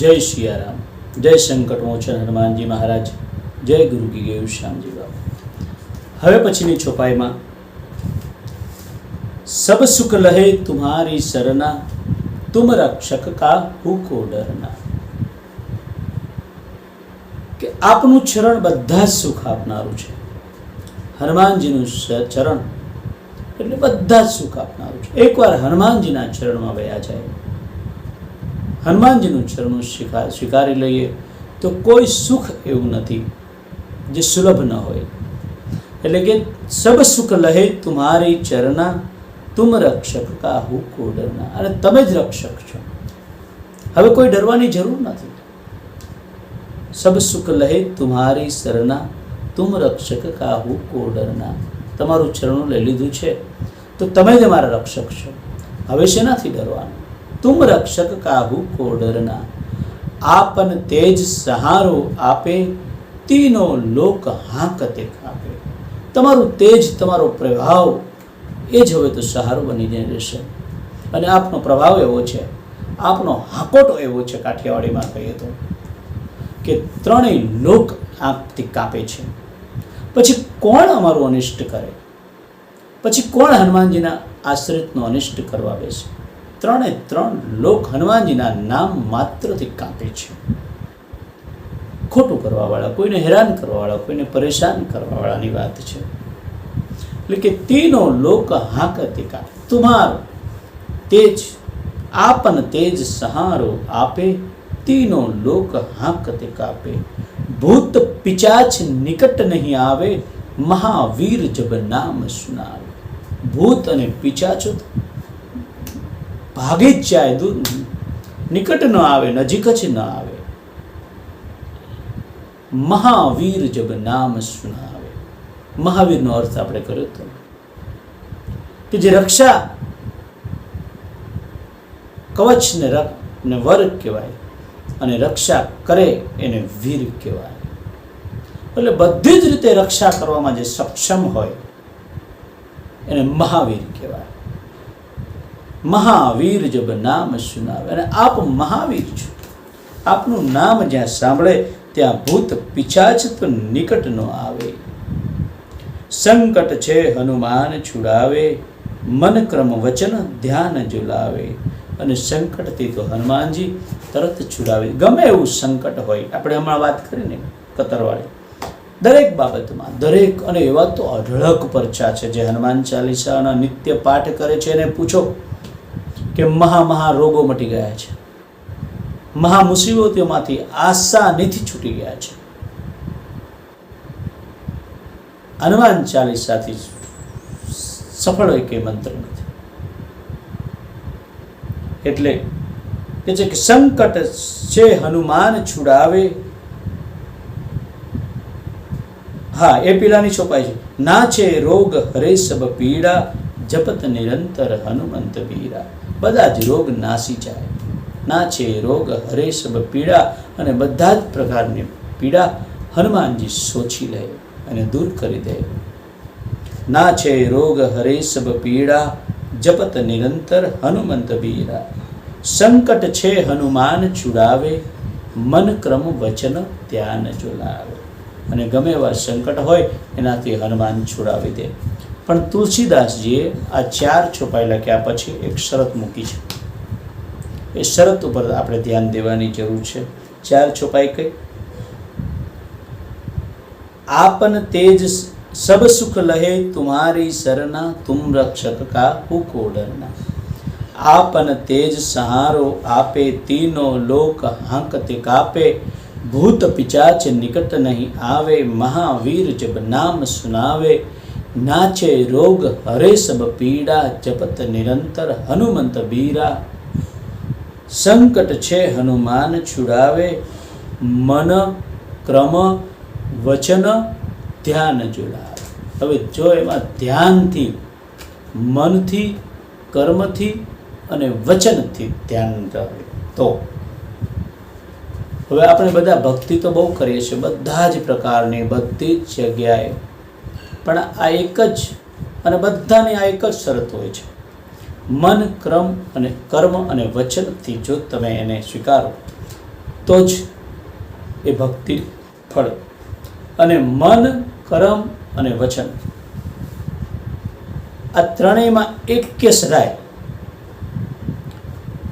જય સિયારામ જય સંકટ મોચન હનુમાનજી મહારાજ. જય ગુરુ કી ગયું શ્યામજી બાબા હવે પછીની છોપાઈમાં. સબ સુખ લહે તુમ્હારી શરના તુમ રક્ષક કા હુકો ડરના. કે આપનું ચરણ બધા સુખ આપનારું છે. હનુમાનજીનું ચરણ એટલે બધા જ સુખ આપનારું છે. એકવાર હનુમાનજીના ચરણમાં વયા જાય હનુમાનજીનું ચરણું સ્વીકાર સ્વીકારી લઈએ તો કોઈ સુખ એવું નથી જે સુલભ ન હોય. એટલે કે સબ સુખ લહે તુમારી ચરણા, તુમ રક્ષક કાહુ કો ડરના અને તમે જ રક્ષક છો. હવે કોઈ ડરવાની જરૂર નથી. સબ સુખ લહે તુમારી શરણા, તુમ રક્ષક કાહુ કો ડરના તમારું ચરણું લઈ લીધું છે. તો તમે જ અમારા રક્ષક છો. હવે શેનાથી ડરવાનું? તુમ રક્ષક કાહુ કો ડરના આપન તેજ સહારો આપે, તીનો લોક હાંકતે કાપે તમારું તેજ, તમારો પ્રભાવ, એ જ હવે તો સહારો બનીને રહેશે. અને આપનો પ્રભાવ એવો છે, આપનો હાકોટો એવો છે કાઠિયાવાડીમાં કહીએ તો, કે ત્રણેય લોક આંખથી કાપે છે. પછી કોણ અમારું અનિષ્ટ કરે? પછી કોણ હનુમાનજીના આશ્રિતનું અનિષ્ટ કરવા બેસે? ત્રણે ત્રણ લોક હનુમાનજીના નામ માત્રથી કાપે છે. ખોટું કરવાવાળા કોઈને હેરાન કરવાવાળા, કોઈને પરેશાન કરવાવાળાની વાત છે. એટલે કે તેનો લોક હાકતે કાપે. તુમારો તેજ, આપન તેજ સહારો આપે, તેનો લોક હાકતે કાપે. ભૂત પિચાચ નિકટ નહીં આવે, મહાવીર જબ નામ સુનાવે. ભૂત અને પિચાચો ભાગી જ જાય દૂર. નિકટ ન આવે, નજીક જ ન આવે. મહાવીર જબ નામ સુનાવે મહાવીરનો અર્થ આપણે કર્યો હતો કે જે રક્ષા કવચને ને વર કહેવાય અને રક્ષા કરે એને વીર કહેવાય. એટલે બધી જ રીતે રક્ષા કરવામાં જે સક્ષમ હોય એને મહાવીર કહેવાય. મહાવીર જબ નામ સુનાવે. અને આપ મહાવીર છો. આપનું નામ જ્યાં સાંભળે, ત્યાં ભૂત પિછાચ તો નિકટ ન આવે. સંકટ છે હનુમાન છુડાવે, મન ક્રમ વચન ધ્યાન ઝુલાવે અને સંકટથી તો હનુમાનજી તરત છુડાવે. ગમે એવું સંકટ હોય, આપણે હમણાં વાત કરીને કતરવાળી. દરેક બાબતમાં, દરેક અને એવા તો અઢળક પરચા છે જે હનુમાન ચાલીસાના નિત્ય પાઠ કરે છે. એને પૂછો કે મહા મહા રોગો મટી ગયા છે. મહા મુસીબતોમાંથી આસાનીથી છૂટી ગયા છે. હનુમાન ચાલીસાથી સફળ હોય કે મંત્ર નથી. એટલે કે છે કે સંકટ છે, હનુમાન છુડાવે. હા, એ પીલાની છોપાય છે. ના છે રોગ, હરે સબ પીડા. જપત નિરંતર હનુમંત બીરા બધા જ રોગ નાસી જાય. ના છે રોગ હરે સબ પીડા અને બધા જ પ્રકારની પીડા હનુમાનજી સોછી લે અને દૂર કરી દે. ના છે રોગ હરે સબ પીડા, જપત નિરંતર હનુમંત બીરા સંકટ છે હનુમાન છુડાવે, મન ક્રમ વચન ધ્યાન જોલાવે. અને ગમે એવા સંકટ હોય, એનાથી હનુમાન છુડાવી દે. પણ તુલસીદાસજીએ આ ચાર ચોપાઈ લખ્યા પછી એક શરત મૂકી છે. એ શરત ઉપર આપણે ધ્યાન દેવાની જરૂર છે. ચાર છુપાઈ કઈ? આપન તેજ સબ સુખ લહે તુમારી સરના તુમ રક્ષક કા હુકો ડરના આપન તેજ સહારો આપે તીનો લોક હાંકતે કાપે. ભૂત પિચાચ નિકટ નહીં આવે મહાવીર જબ નામ સુનાવે. નાચે રોગ, હરે સબ પીડા, જપત નિરંતર હનુમંત બીરા. સંકટ છે હનુમાન છુડાવે, મન ક્રમ વચન ધ્યાન જોડાવે. હવે જો એમાં ધ્યાનથી, મનથી, કર્મથી અને વચનથી ધ્યાન રહે, તો હવે આપણે બધા ભક્તિ તો બહુ કરીએ છીએ, બધા જ પ્રકારની બધી જ જગ્યાએ પણ આ એક જ, અને બધાની આ એક જ શરત હોય છે. મન, ક્રમ અને કર્મ અને વચનથી જો તમે એને સ્વીકારો, તો જ એ ભક્તિ ફળ. અને મન, કર્મ અને વચન. આ ત્રણેયમાં એક્ય સદાય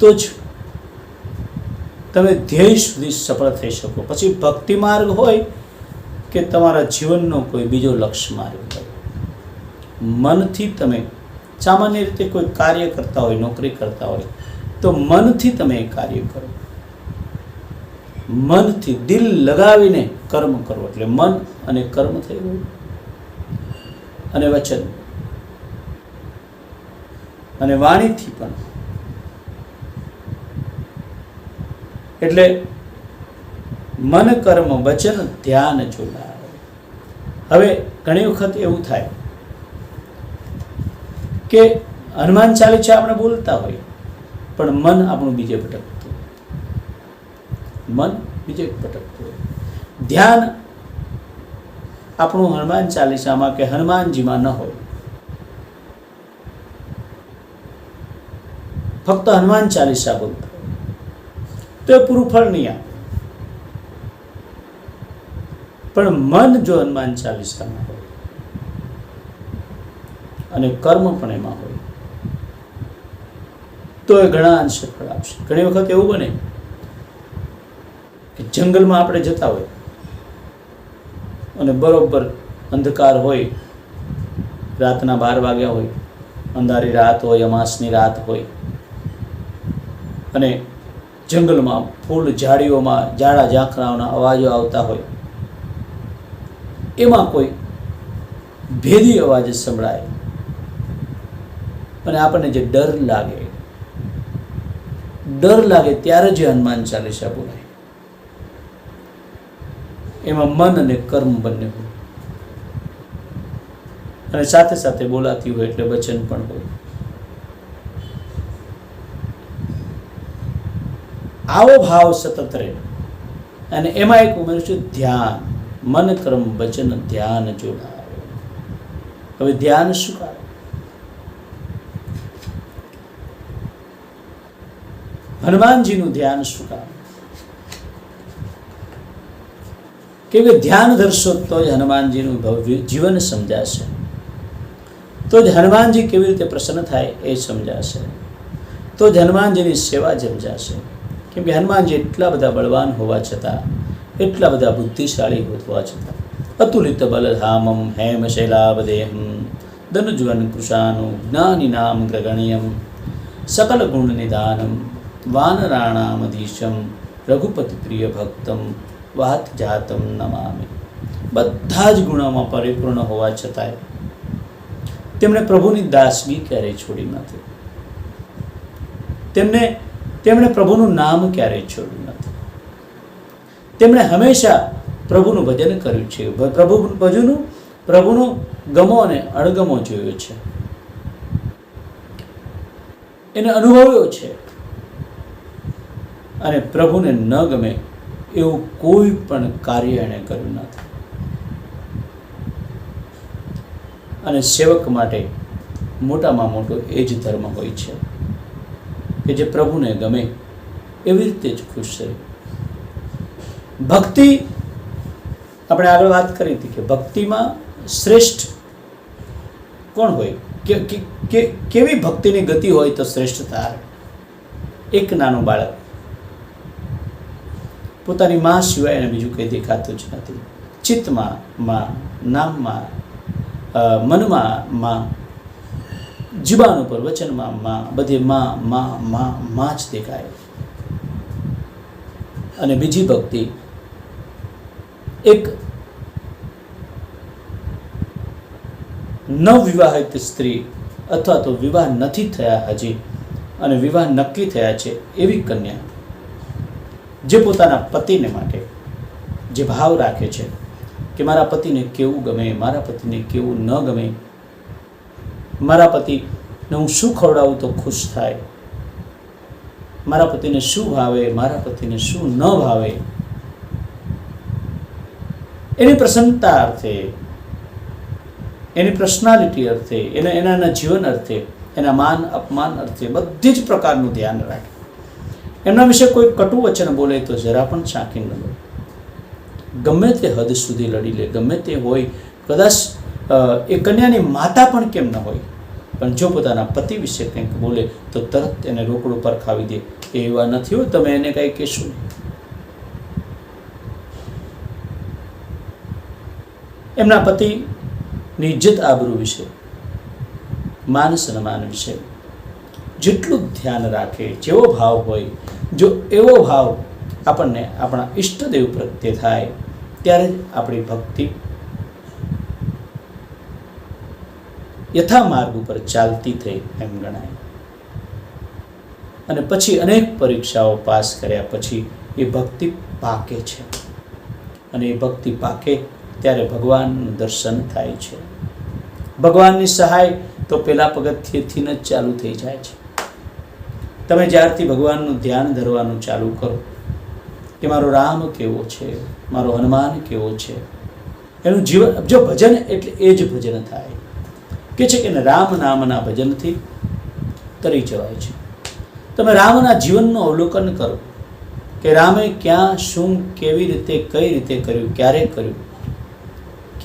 તો જ તમે ધ્યેય સુધી સફળ થઈ શકો. પછી ભક્તિ માર્ગ હોય કે તમારા જીવનનો કોઈ બીજો લક્ષ્ય માર્ગ હોય. મનથી તમે સામાન્ય રીતે કોઈ કાર્ય કરતા હોય, નોકરી કરતા હોય, તો મનથી તમે એ કાર્ય કરો. મનથી દિલ લગાવીને કર્મ કરો, એટલે મન અને કર્મ થઈ ગયું. અને વચન. અને વાણીથી પણ. એટલે મન, કર્મ, વચન, ધ્યાન જોડાવે હવે ઘણી વખત એવું થાય કે હનુમાન ચાલીસા આપણે બોલતા હોય પણ મન આપણું બીજે ભટકતું મન બીજે ભટકતું હોય. ધ્યાન આપણું હનુમાન ચાલીસામાં કે હનુમાનજીમાં ન હોય. ફક્ત હનુમાન ચાલીસા બોલતા તો એ પૂરું ફળ નહીં આપે. પણ મન જો હનુમાન ચાલીસામાં હોય, અને કર્મ પણ એમાં હોય, તો એ ઘણા અંશે ફળ આપશે. ઘણી વખત એવું બને કે જંગલમાં આપણે જતા હોય અને બરોબર અંધકાર હોય, રાતના બાર વાગ્યા હોય, અંધારી રાત હોય, અમાસની રાત હોય, અને જંગલમાં ફૂલ ઝાડીઓમાં, ઝાડા ઝાંખરાઓના અવાજો આવતા હોય એમાં કોઈ ભેદી અવાજ સંભળાય. અને આપણને જે ડર લાગે ડર લાગે ત્યારે જે હનુમાન ચાલીસા બોલાય. એમાં મન અને કર્મ બંને હોય. અને સાથે સાથે બોલાતી હોય એટલે વચન પણ હોય. આવો ભાવ સતત રહે. અને એમાં એક ઉમેરું છું ધ્યાન. મન કર્મ વચન ધ્યાન જોડાવે. હવે ધ્યાન શું કરે હનુમાનજીનું ધ્યાન શું કામ કે કે ધ્યાન ધરશો તો જ હનુમાનજીનું ભવ્ય જીવન સમજાશે. તો જ હનુમાનજી કેવી રીતે પ્રસન્ન થાય એ સમજાશે. તો જ હનુમાનજીની સેવા સમજાશે. કેમ કે હનુમાનજી એટલા બધા બળવાન હોવા છતાં એટલા બધા બુદ્ધિશાળી હોવા છતાં અતુલિત બલધામમ હેમ શૈલાવદેહમ ધનુજવન કૃષાનું જ્ઞાની નામ ગ્રગણ્યમ સકલ ગુણ નિદાનમ વાનરાણામધીશમ રઘુપતિ પ્રિય ભક્તમ વાત જાતમ નમામિ. બધા જ ગુણોમાં પરિપૂર્ણ હોવા છતાંય તેમણે પ્રભુની દાસગી ક્યારેય છોડી નથી. તેમને, તેમણે પ્રભુનું નામ ક્યારેય છોડ્યું તેમણે હંમેશા પ્રભુનું ભજન કર્યું છે. પ્રભુ ભજનનું પ્રભુનું ગમો અને અણગમો જોયો છે. એને અનુભવ્યો છે. અને પ્રભુને ન ગમે એવું કોઈ પણ કાર્ય એણે કર્યું નથી અને સેવક માટે મોટામાં મોટો એ જ ધર્મ હોય છે કે જે પ્રભુને ગમે એવી રીતે જ ખુશ રહે. ભક્તિ, આપણે આગળ વાત કરી હતી કે ભક્તિમાં શ્રેષ્ઠ કોણ હોય? કે, કે- કેવી ભક્તિની ગતિ હોય તો શ્રેષ્ઠતા આવે? એક નાનું બાળક. પોતાની માં સિવાય એને બીજું કંઈ દેખાતું જ નથી. ચિત્તમાં માં, નામમાં મનમાં માં, જીબાન ઉપર, વચનમાં માં, બધે માં માં માં માં જ દેખાય. અને બીજી ભક્તિ એક નવવિવાહિત સ્ત્રી અથવા તો વિવાહ નથી થયા હજી અને વિવાહ નક્કી થયા છે એવી કન્યા જે પોતાના પતિને માટે જે ભાવ રાખે છે કે મારા પતિને કેવું ગમે, મારા પતિને કેવું ન ગમે, મારા પતિને હું શું ખવડાવું તો ખુશ થાય, મારા પતિને શું ભાવે, મારા પતિને શું ન ભાવે એની પ્રસન્નતા અર્થે, એની પર્સનાલિટી અર્થે, એના એના જીવન અર્થે, એના માન, અપમાન અર્થે બધી જ પ્રકારનું ધ્યાન રાખે. એમના વિશે કોઈ કટુ વચન બોલે તો જરા પણ ચાંકી ન લો ગમે તે હદ સુધી લડી લે, ગમે તે હોય, કદાચ એ કન્યાની માતા પણ કેમ ન હોય, પણ જો પોતાના પતિ વિશે કંઈક બોલે તો તરત એને રોકડું પર ખાવી દે. એવા નથી હોય, તમે એને કાંઈ કહેશો નહીં. એમના પતિની ઇજ્જત આબરૂ વિશે માન સન્માન વિશે જેટલું ધ્યાન રાખે, જેવો ભાવ હોય, જો એવો ભાવ આપણને આપણા ઈષ્ટદેવ પ્રત્યે થાય, ત્યારે આપણી ભક્તિ યથા માર્ગ ઉપર ચાલતી થઈ એમ ગણાય. અને પછી અનેક પરીક્ષાઓ પાસ કર્યા પછી એ ભક્તિ પાકે છે. અને એ ભક્તિ પાકે ત્યારે ભગવાનનું દર્શન થાય છે. ભગવાનની સહાય તો પેલા પગથિયેથી જ ચાલુ થઈ જાય છે. તમે જ્યારથી ભગવાનનું ધ્યાન ધરવાનું ચાલુ કરો, કે મારો રામ કેવો છે, મારો હનુમાન કેવો છે, એનું જીવન જો ભજન એટલે એ જ ભજન થાય. કે છે કે રામ નામના ભજનથી તરી જવાય છે. તમે રામના જીવનનું અવલોકન કરો, કે રામે ક્યાં, શું, કેવી રીતે, કઈ રીતે કર્યું, ક્યારે કર્યું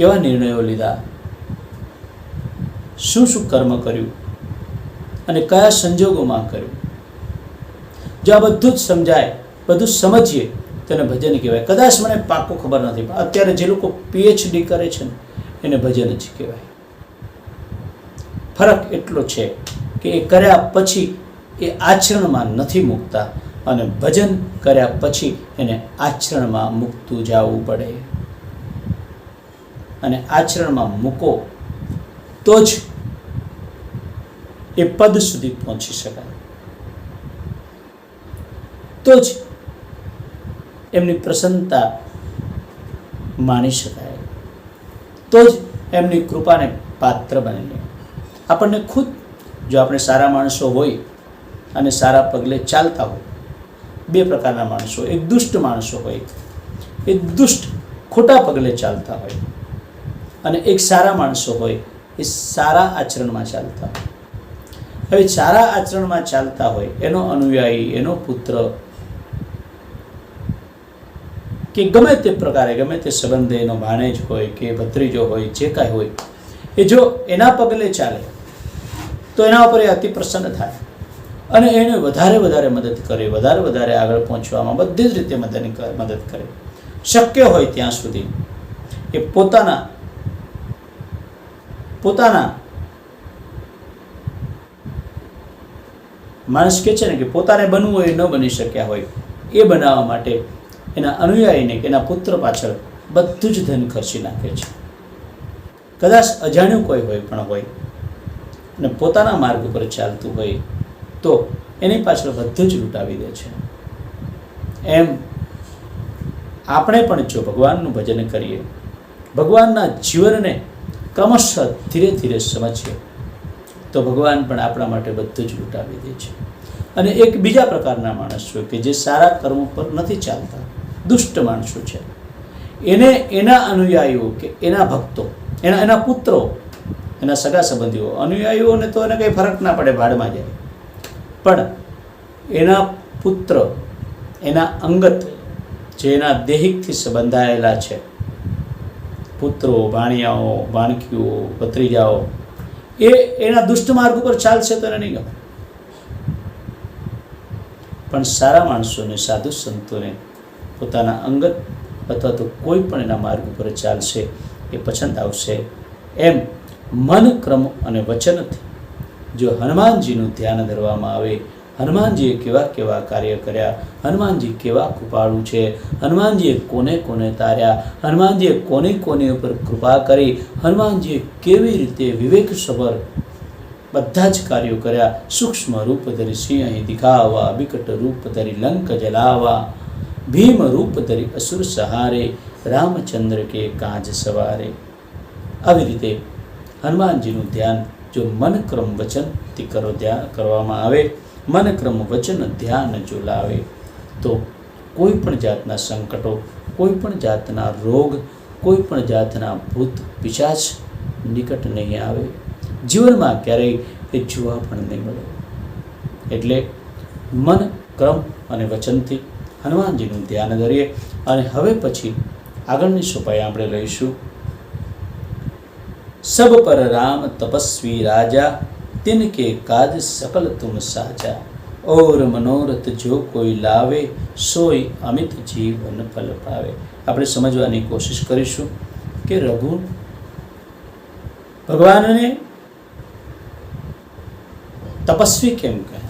કેવા નિર્ણયો લીધા? શું શું કર્મ કર્યું? અને કયા સંજોગોમાં કર્યું? જો આ બધું જ સમજાય, બધું સમજીએ તેને ભજન કહેવાય. કદાચ મને પાક્કું ખબર નથી, પણ અત્યારે જે લોકો પીએચડી કરે છે ને, એને ભજન જ કહેવાય. ફરક એટલો છે કે એ કર્યા પછી એ આચરણમાં નથી મૂકતા, અને ભજન કર્યા પછી એને આચરણમાં મૂકતું જવું પડે. અને આચરણમાં મૂકો, તો જ એ પદ સુધી પહોંચી શકાય. તો જ એમની પ્રસન્નતા માણી શકાય. તો જ એમની કૃપાને પાત્ર બનીને આપણને ખુદ, જો આપણે સારા માણસો હોય અને સારા પગલે ચાલતા હોય, બે પ્રકારના માણસો એક દુષ્ટ માણસો હોય એ દુષ્ટ ખોટા પગલે ચાલતા હોય. અને એક સારા માણસો હોય એ સારા આચરણમાં ચાલતા હોય. હવે સારા આચરણમાં ચાલતા હોય, એનો અનુયાયી, એનો પુત્ર, કે ગમે તે પ્રકારે, ગમે તે સંબંધે એનો ભાણેજ હોય કે ભત્રીજો હોય, જે કાંઈ હોય, એ જો એના પગલે ચાલે, તો એના ઉપર એ અતિ પ્રસન્ન થાય. અને એને વધારે વધારે મદદ કરે, વધારે વધારે આગળ પહોંચવામાં બધી જ રીતે મદદ મદદ કરે. શક્ય હોય ત્યાં સુધી એ પોતાના પોતાના માણસ કહે છે ને કે પોતાને બનવું હોય ન બની શક્યા હોય, એ બનાવવા માટે એના અનુયાયીને કે એના પુત્ર પાછળ બધું જ ધન ખર્ચી નાખે છે. કદાચ અજાણ્યું કોઈ હોય પણ હોય અને પોતાના માર્ગ ઉપર ચાલતું હોય તો એની પાછળ બધું જ લૂંટાવી દે છે. એમ આપણે પણ જો ભગવાનનું ભજન કરીએ, ભગવાનના જીવનને ક્રમશઃ ધીરે ધીરે સમજીએ. તો ભગવાન પણ આપણા માટે બધું જ લૂંટાવી દે છે. અને એક બીજા પ્રકારના માણસો કે જે સારા કર્મો પર નથી ચાલતા, દુષ્ટ માણસો છે. એને એના અનુયાયીઓ કે એના ભક્તો, એના એના પુત્રો, એના સગા સંબંધીઓ અનુયાયીઓને તો એને કંઈ ફરક ના પડે ભાડમાં જાય. પણ એના પુત્ર, એના અંગત, જે એના દેહિકથી સંબંધાયેલા છે પુત્રો ભાણિયાઓ ભાણકીઓ ભત્રીજાઓ એ એના દુષ્ટ માર્ગ ઉપર ચાલશે તો એને નહીં ગમે. પણ સારા માણસોને, સાધુ સંતોને, પોતાના અંગત અથવા તો કોઈ પણ એના માર્ગ ઉપર ચાલશે, એ પસંદ આવશે. એમ મન, ક્રમ અને વચનથી જો હનુમાનજીનું ધ્યાન ધરવામાં આવે હનુમાનજીએ કેવા કેવા કાર્ય કર્યા? હનુમાનજી કેવા કૃપાળુ છે? હનુમાનજીએ કોને કોને તાર્યા? હનુમાનજીએ કોની કોની ઉપર કૃપા કરી? હનુમાનજીએ કેવી રીતે વિવેકસભર બધા જ કાર્યો કર્યા? સૂક્ષ્મ રૂપ ધરી સિંહ અહીં દિખાવા, વિકટ રૂપ ધરી લંક જલાવા, ભીમ રૂપ ધરી અસુર સહારે, રામચંદ્ર કે કાજ સવારે. આવી રીતે હનુમાનજીનું ધ્યાન જો મન ક્રમ વચનથી કરો ધ્યાન કરવામાં આવે મન ક્રમ વચન ધ્યાન જો લાવે તો કોઈ પણ જાતના સંકટો, કોઈ પણ જાતના રોગ, કોઈ પણ જાતના ભૂત પિશાચ નિકટ નહીં આવે. જીવનમાં ક્યારેય એ જોવા પણ નહીં મળે. એટલે મન, ક્રમ અને વચનથી હનુમાનજીનું ધ્યાન ધરીએ અને હવે પછી આગળની સોપાઈ આપણે લઈશું. સબ પર રામ તપસ્વી રાજા तिनके काज सकल तुम साजा और મનોરથ જો કોઈ લાવે સોય અમિત જીવન ફલ પાવે આપણે સમજવાની કોશિશ કરીશું કે રઘુ ભગવાનને તપસ્વી કેમ કહે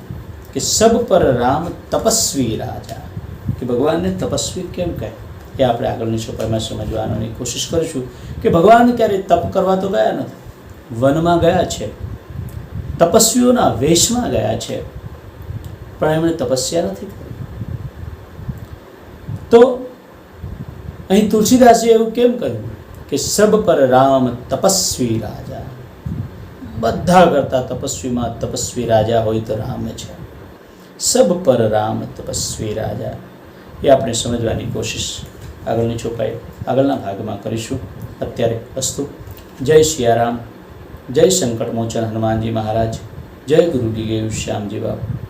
કે સબ પર રામ તપસ્વી રાજા કે ભગવાનને તપસ્વી કેમ કહે એ આપણે આગળની ચોપાઈમાં સમજવાની કોશિશ કરીશું કે ભગવાન ક્યારે તપ કરવા તો ગયા નથી વનમાં ગયા છે તપસ્વીઓના વેશમાં ગયા છે. પણ એમણે તપસ્યા નથી કરી. તો અહીં તુલસીદાસે એવું કેમ કહ્યું કે સબ પર રામ તપસ્વી રાજા. બધા કરતા તપસ્વીમાં તપસ્વી રાજા હોય તો રામ છે. સબ પર રામ તપસ્વી રાજા. એ આપણે સમજવાની કોશિશ આગળની ચોપાઈ આગળના ભાગમાં કરીશું. અત્યારે અસ્તુ. જય સિયારામ જય સંકટ મોચન હનુમાનજી મહારાજ. જય ગુરુજી શ્યામજી બાબુ